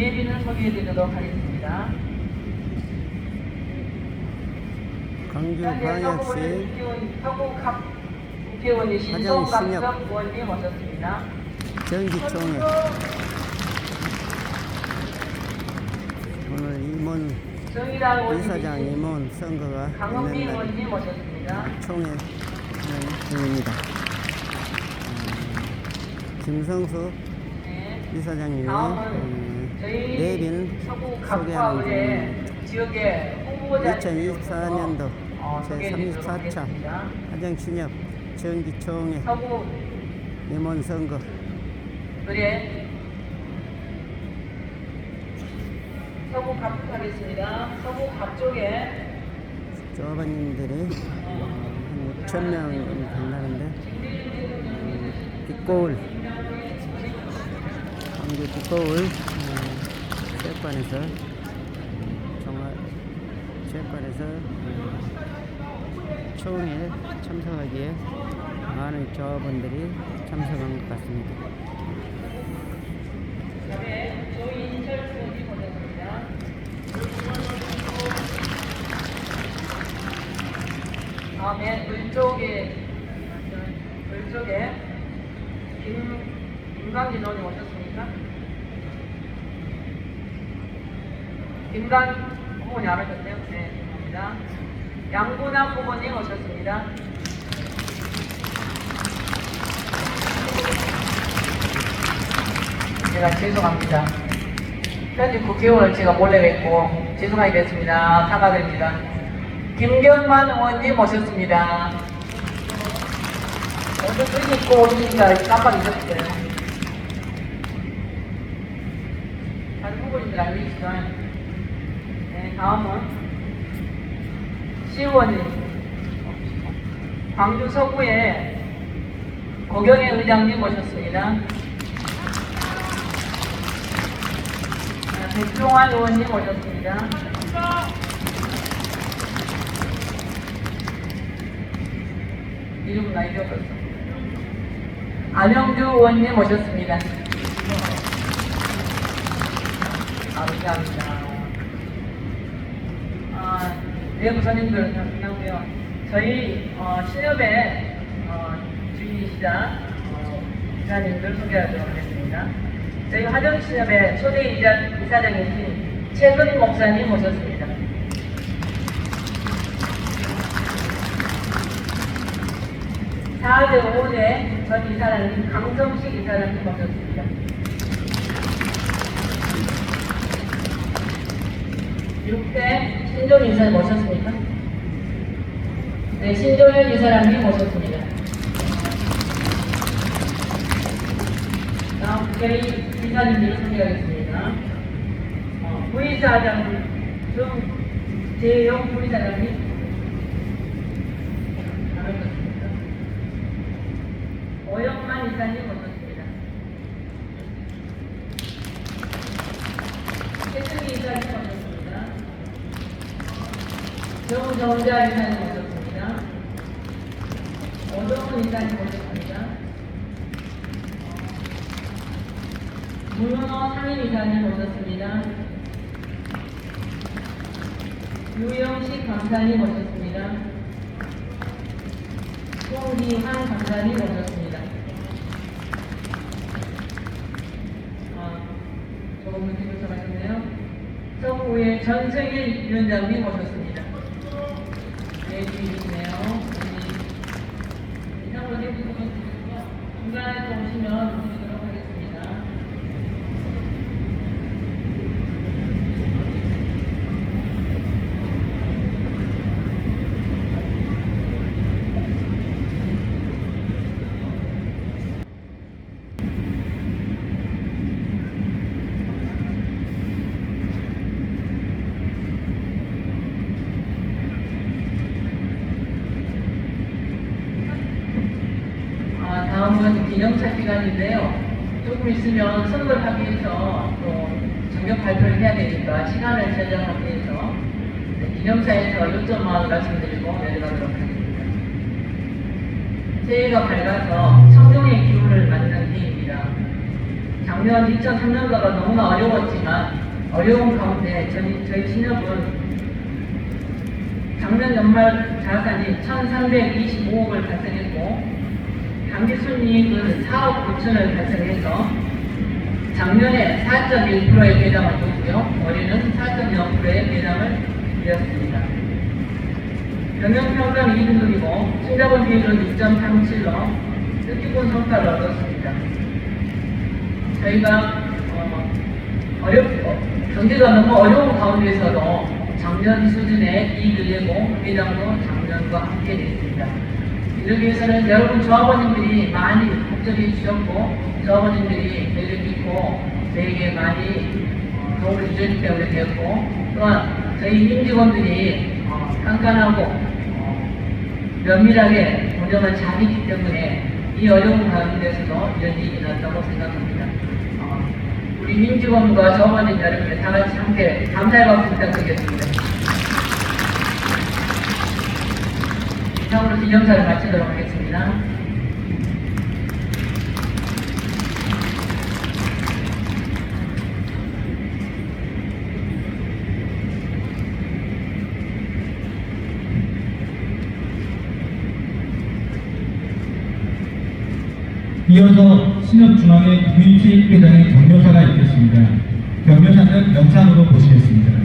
예비는 소개해드리도록 하겠습니다. 광주 현재 광역시 국회의원이. 신성갑석 의원님 오셨습니다. 전기총회 오늘 임원 이사장 임원 선거가 있는 날. 총회 중입니다. 음, 김성수 네. 이사장님이 다음 은 음, 서구 소개하는 후보자 2024년도 어, 소개해드리도록 제34차 하겠습니다. 화정신협 전기총회 서구 임원 선거 그래 서구 갑 하겠습니다. 서구 갑 쪽에 조합원님들이 한 6천 명 된다는데 음, 뒷거울 광주 뒷거울 음, 체육관에서 음, 종합 체육관에서 음, 참석하기에 많은 조합원들이 참석한 것 같습니다. 다음에 물쪽에 물쪽에 김 김강진 의원이 오셨습니까? 김강 후보님 안 오셨네요. 네, 감사합니다. 양분남 후보님 오셨습니다. 제가 죄송합니다. 현직 국회의원을 제가 몰래 뵙고 죄송하게 됐습니다. 사과드립니다. 김경만 의원님 모셨습니다. 어제 눈이 있고 오시니까 깜빡 잊었어요. 다른 후보님들 알고 계시지만 네, 다음은 시의원님 광주 서구의 고경혜 의장님 모셨습니다. 아, 백종환 의원님 오셨습니다. 이름 나 잊어버렸어. 안영주 의원님 오셨습니다. 아, 감사합니다. 아, 네, 부사님들 감사하고요. 저희 어, 신협의 어, 주인이시자 어, 이사님들 소개하도록 하겠습니다. 저희 화정신협의 초대 이사, 이사장이신 최선희 목사님 오셨습니다. 사대 5대 전 이사장님 강성식 이사장님 오셨습니다. 6대 신종 이사님 오셨습니까? 네, 신종현 이사장님 오셨습니다. 다음 저희 이사님들 소개하겠습니다. 어, 부이사장 정재용 부이사장님 안 오셨습니까? 오영만 이사님 오셨습니다. 최승희 이사님 오셨습니다. 정정자 이사님 오셨습니다. 오정훈 이사님 오셨습니다. 문은호 상임 이사님 오셨습니다. 유영식 강사님 오셨습니다. 송기환 강사님 오셨습니다. 아, 조금 늦게 도착하셨네요. 서구의 전승일 위원장님 오셨습니다. 네, 주인이시네요. 이상으로 중간에 또 오시면 드리도록 하겠습니다. 아, 기념차 기간인데요. 조금 있으면 선거를 하기 위해서 또 전격 발표를 해야 되니까 시간을 제정하기 위해서 네, 기념사에서 요점만 말씀드리고 내려가도록 하겠습니다. 새해가 밝아서 청룡의 기운을 맞는 해입니다. 장 작년 2003년도가 너무나 어려웠지만 어려운 가운데 저희, 저희 신협은 작년 연말 자산이 1,325억을 달성했고 당기 순이익은 4억 9천을 달성해서 작년에 4.1%의 배당을 줬고요. 올해는 4.0%의 배당을 드렸습니다. 경영평가는 2등급이고 신자본 비율은 6.37로 뜻깊은 성과를 얻었습니다. 저희가 어, 어렵, 어, 경제가 너무 어려운 가운데서도 작년 수준의 이익을 내고 배당도 작년과 함께 냈습니다. 이를 위해서는 여러분 조합원님들이 많이 협조해 주셨고 조합원님들이 매력 있고 저에게 많이 어, 도움을 주셨기 때문에 되었고 또한 저희 임직원들이 어, 깐깐하고 어, 면밀하게 운영을 잘했기 때문에 이 어려운 가운데서도 이런 일이 났다고 생각합니다. 어, 우리 민직원과 조합원님 여러분들 다 같이 함께 감사의 박수 부탁드리겠습니다. 이상으로 기념사를 마치도록 하겠습니다. 이어서 신협중앙회 국민수익회장의 경묘사가 있겠습니다. 경묘사는 영상으로 보시겠습니다.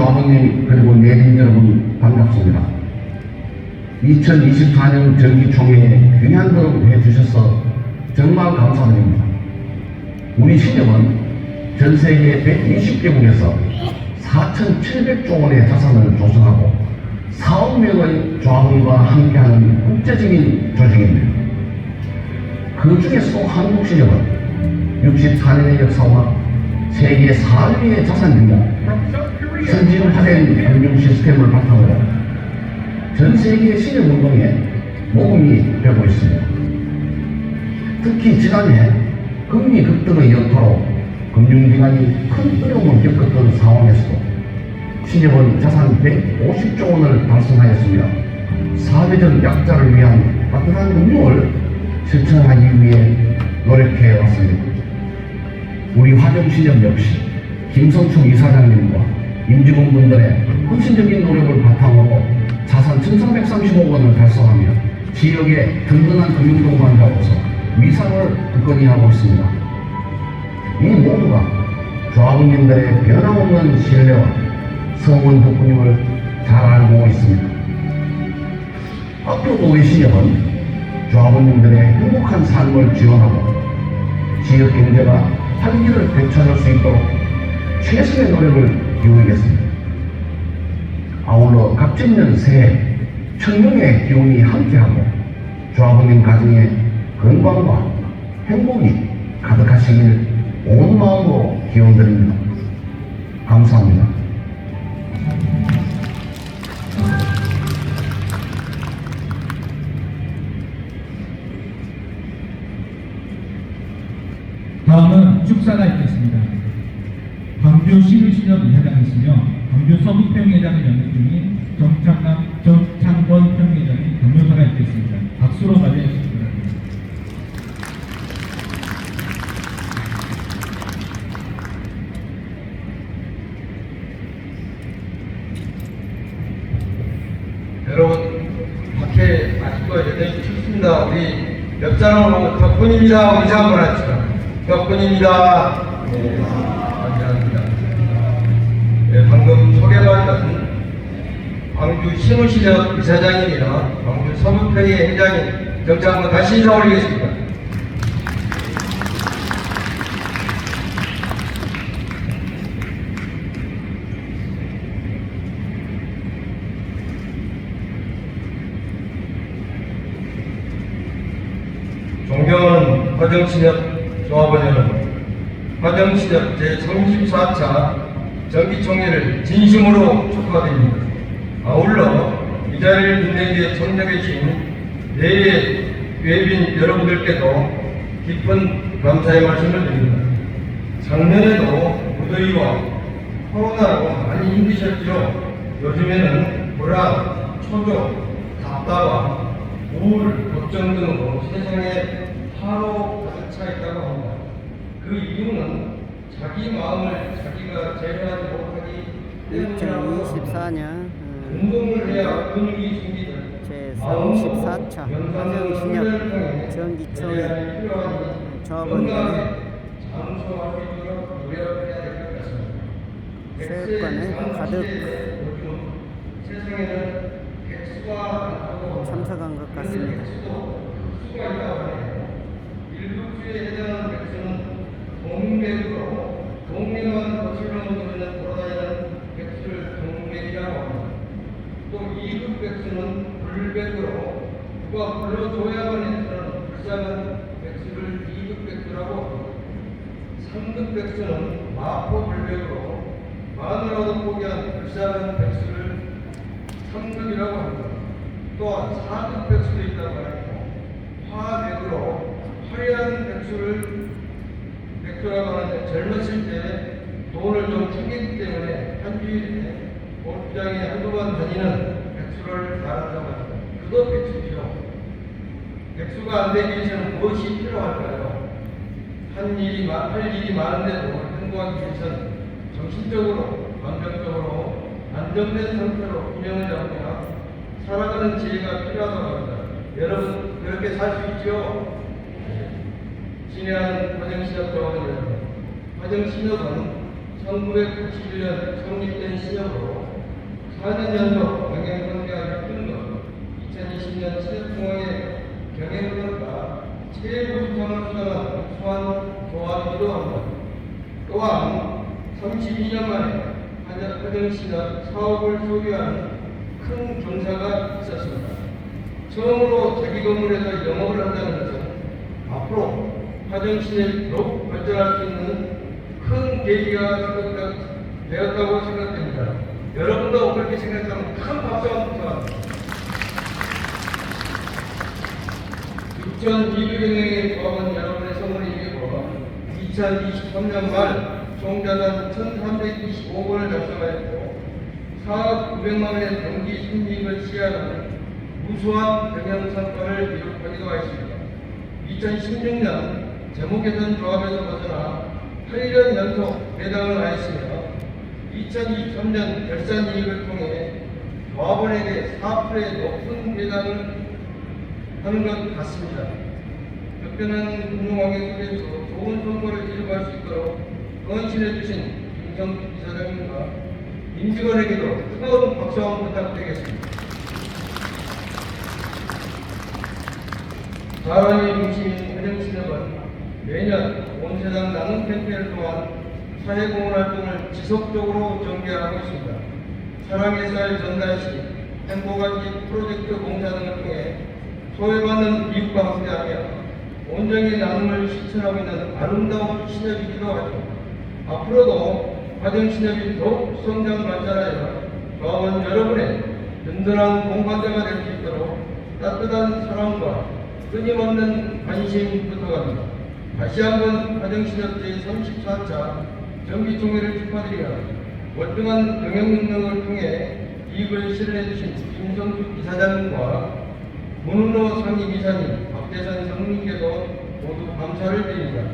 조합원님 그리고 내린 여러분 반갑습니다. 2024년 정기총회에 귀한 걸음 해주셔서 정말 감사드립니다. 우리 신협은 전 세계 120개국에서 4,700조 원의 자산을 조성하고 4억 명의 조합원과 함께하는 국제적인 조직입니다. 그 중에서 한국 신협은 64년의 역사와 세계 4위의 자산 규모, 선진 화된 금융 시스템을 바탕으로 전 세계 신협 운동에 모금이 되고 있습니다. 특히 지난해 금리 급등의 여파로 금융기관이 큰 어려움을 겪었던 상황에서도 신협은 자산 150조 원을 달성하였으며 사회적 약자를 위한 따뜻한 금융을 실천하기 위해 노력해 왔습니다. 우리 화정신협 역시 김성충 이사장님과 임직원 분들의 헌신적인 노력을 바탕으로 자산 1335억 원을 달성하며 지역의 든든한 금융동반자로서 위상을 굳건히 하고 있습니다. 이 모두가 조합원님들의 변함없는 신뢰와 성원 덕분임을 잘 알고 있습니다. 앞으로도 우리 신협은 조합원님들의 행복한 삶을 지원하고 지역 경제가 활기를 되찾을 수 있도록 최선의 노력을 기울이겠습니다. 아울러 갑진년 새해 청명의 기운이 함께하고 조합원님 가정에 건강과 행복이 가득하시길 온 마음으로 기원드립니다. 감사합니다. 아직도 여전히 춥습니다. 우리 옆 사람하고 덕분입니다. 우리 한번 합시다. 덕분입니다. 네, 감사합니다. 네, 방금 소개받은 광주 신우시력 이사장님이나 광주 서북평의 회장님 정차 한번 다시 인사 올리겠습니다. 존경하는 화정신협 조합원 여러분, 화정신협 제34차 정기총회를 진심으로 축하드립니다. 아울러 이 자리를 빛내게 참석해 주신 내일 외빈 여러분들께도 깊은 감사의 말씀을 드립니다. 작년에도 무더위와 코로나로 많이 힘드셨죠. 요즘에는 불안, 초조, 답답함, 우울, 걱정 등으로 세상에 화로 가득 차 있다고 합니다. 그 이유는 자기 마음을 자기가 제어하지 못하기 때문이라고 2024년 운동을 해야 근육이 생기는 제 34차 화정신협 것 같습니다. 체육관에 가득 참석한 것 같습니다. 일급수에 해당하는 백수는 동맥으로 동맥만 거칠러 먹으면 돌아다니는 백수를 동맥이라고 합니다. 또 2급 백수는 불백으로 누가 불러줘야만 해서는 불쌍한 백수를 2급 백수라고 합니다. 3급 백수는 마포 불백으로 마누라도 포기한 불쌍한 백수를 3급이라고 합니다. 또한 4급 백수도 있다고 하고 화백으로 화려한 백수를 백수라고 하는데 젊었을 때 돈을 좀 챙겼기 때문에 한 주일에 골프장에 한두 번 다니는 백수를 말한다고 합니다. 그도 백수죠. 백수가 안 되기 위해서는 무엇이 필요할까요? 한 일이, 많- 할 일이 많은데도 행복하기 위해서는 정신적으로, 감정적으로 안정된 상태로 균형을 잡거나 살아가는 지혜가 필요하다고 합니다. 여러분, 그렇게 살 수 있죠? 친애하는 화정신협 조합원 여러분, 화정신협은 1991년 성립된 신협으로 4년 연속 바뀌는 것, 2020년 신협중앙의 경영관과 최고 수상을 수상한 수한 조합이기도 합니다. 또한 32년 만에 화정- 화정신협 사업을 소유하는 큰 경사가 있었습니다. 처음으로 자기 건물에서 영업을 한다는 것은 앞으로 화정신을 더욱 발전할 수 있는 큰 계기가 되었다고 생각됩니다. 여러분도 그렇게 생각하면 큰 박수 한번 부탁합니다. 6,200명의 조합원 여러분의 성원을 이기고 2023년 말 총자산 1,325번을 달성하였고 4억 900만 원의 경기 순이익을 시하는 우수한 경영 성과를 기록하기도 하였습니다. 2016년 제목개선 조합에서 벗어나 8년 연속 배당을 하였으며 2023년 결산 이익을 통해 조합원에게 4%의 높은 배당을 하는 것 같습니다. 특별한 운동왕의 속에서 좋은 성과를 기록할 수 있도록 헌신해 주신 김성주 이사장님과 임직원에게도 뜨거운 박수 한번 부탁드리겠습니다. 사랑의 중심인 화정신협은 매년 온 세상 나눔 캠페인을 통한 사회공헌 활동을 지속적으로 전개하고 있습니다. 사랑의 쌀 전달 시 행복한 집 프로젝트 공사 등을 통해 소외받는 이웃과 함께하며 온전히 나눔을 실천하고 있는 아름다운 신협이기도 하죠. 앞으로도 화정 신협이 더욱 성장 발전하여 조합원 여러분의 든든한 동반자가 될 수 있도록 따뜻한 사랑과 끊임없는 관심 부탁합니다. 다시 한번 화정신협 제34차 정기총회를 축하드리며 월등한 경영 능력을 통해 이익을 실현해 주신 김성주 이사장과 문은호 상임이사님, 박대선 성님께도 모두 감사를 드립니다.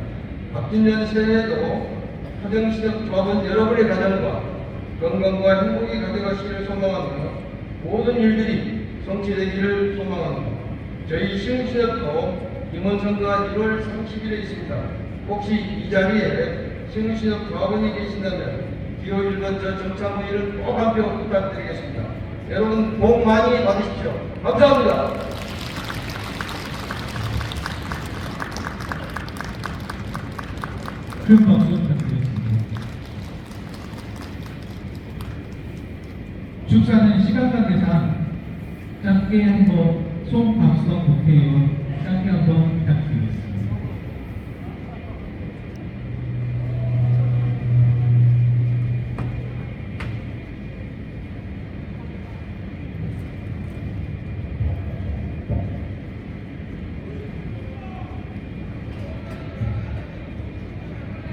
박진년 새해에도 화정시적 조합원 여러분의 가정과 건강과 행복이 가득하시기를 소망하며 모든 일들이 성취되기를 소망합니다. 저희 시흥시협도 임원 선거가 1월 30일에 있습니다. 혹시 이 자리에 시흥시협 조합원이 계신다면 기호 1번 저 정창훈이를 꼭 한 표 부탁드리겠습니다. 여러분 복 많이 받으십시오. 감사합니다. 큰 박수 부탁드리겠습니다. 축사는 시간 관계상 짧게 한번 송박성 국회의원 짧게 한번 부탁드리겠습니다.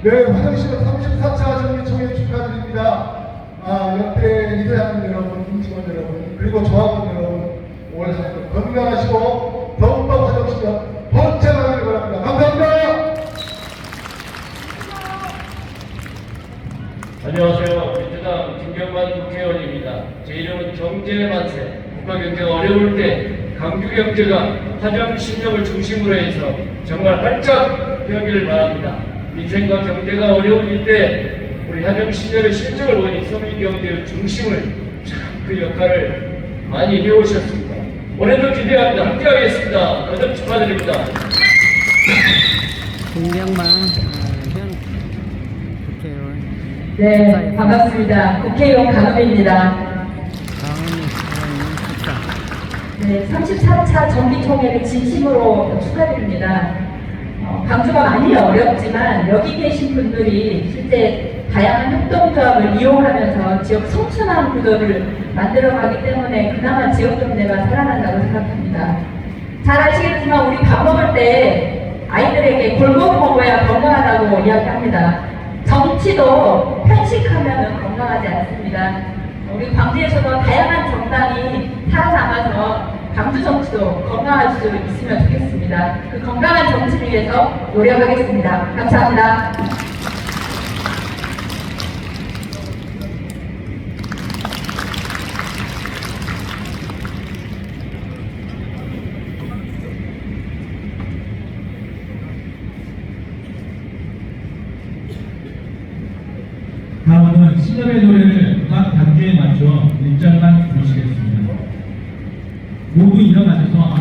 네, 화장실은 34차 정기총회 축하드립니다. 아, 역대 이사장님 여러분, 임직원 여러분, 그리고 조합원 여러분, 올 한해 건강하시고 더욱더 화장실은 번창하길 바랍니다. 감사합니다. 안녕하세요. 민주당 김경만 국회의원입니다. 제 이름은 경제만세. 국가 경제가 어려울 때 강주 경제가 화정 신력을 중심으로 해서 정말 활짝 피어기를 바랍니다. 민생과 경제가 어려운 이때 우리 화정 신력의 실적을 보니 서민 경제의 중심을 참 그 역할을 많이 해오셨습니다. 올해도 기대합니다. 함께하겠습니다. 거듭 축하드립니다. 어, 현 국회의원 네, 반갑습니다. 국회의원 축하. 네, 33차 정기총회를 진심으로 축하드립니다. 어, 광주가 많이 어렵지만 여기 계신 분들이 실제 다양한 협동조합을 이용하면서 지역 성순환 구도를 만들어가기 때문에 그나마 지역 경제가 살아난다고 생각합니다. 잘 아시겠지만 우리 밥 먹을 때 아이들에게 골고루 먹어야 건강하다고 이야기합니다. 정치도 편식하면 건강하지 않습니다. 우리 광주에서도 다양한 정당이 살아남아서 광주 정치도 건강할 수 있으면 좋겠습니다. 그 건강한 정치를 위해서 노력하겠습니다. 감사합니다. 다음은 신념의 노래를 각 단계에 맞춰 일절만 부르시겠습니다. 모두 일어나셔서